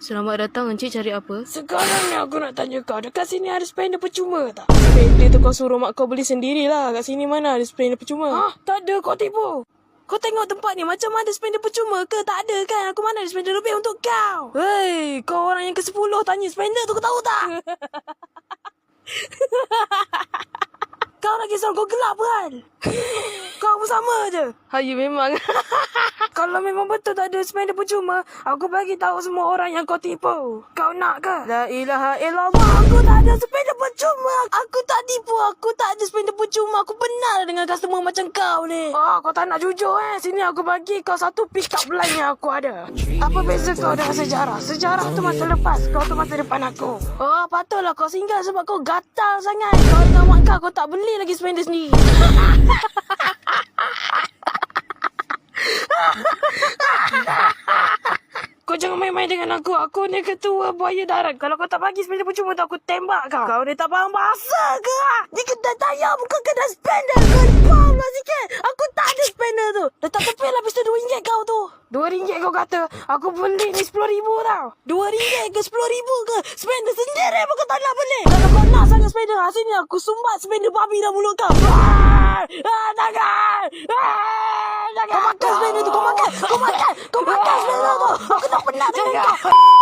Selamat datang, Encik cari apa? Sekarang ni aku nak tanya kau, dekat sini ada spender percuma tak? Spender tu kau suruh mak kau beli sendirilah. Kat sini mana ada spender percuma? Ha? Tak ada, kau tipu. Kau tengok tempat ni macam ada spender percuma ke? Tak ada kan? Aku mana ada spender lebih untuk kau? Hei, kau orang yang ke-10 tanya spender tu kau tahu tak? kau nak kisah kau gelap kan? sama je. Hayu memang. Kalau memang betul tak ada spender percuma, aku bagi tahu semua orang yang kau tipu. Kau nak ke? La ilaha illallah. Aku tak ada spender percuma. Aku tak tipu. Aku tak ada spender percuma. Aku benar dengan customer macam kau ni. Oh, kau tak nak jujur eh. Sini aku bagi kau satu pick up line yang aku ada. Apa beza kau dengan sejarah? Sejarah tu masa lepas. Kau tu masa depan aku. Oh, patutlah kau singgah sebab kau gatal sangat. Kau dengan mak kau, kau tak beli lagi spender sendiri. Kau jangan main-main dengan aku. Aku ni ketua buaya darat. Kalau kau tak bagi spender percuma tu, aku tembak kau. Kau ni tak faham bahasa ke? Ni kedai tayar bukan kedai spender. Kau ni faham lah sikit. Aku tak ada spender tu. Letak tepi lah tu RM2 kau tu. RM2 kau kata. Aku beli ni RM10,000 tau. RM2 ke RM10,000 ke? Spender sendiri pun kau tak nak beli. Kalau kau nak sangat spender, ha, sini aku sumbat spender babi dalam mulut kau. Ah, ah, jangan. Ah, jangan. Kau makan spender tu. Kau makan. Kau makan. Kau makan spender tu. Aku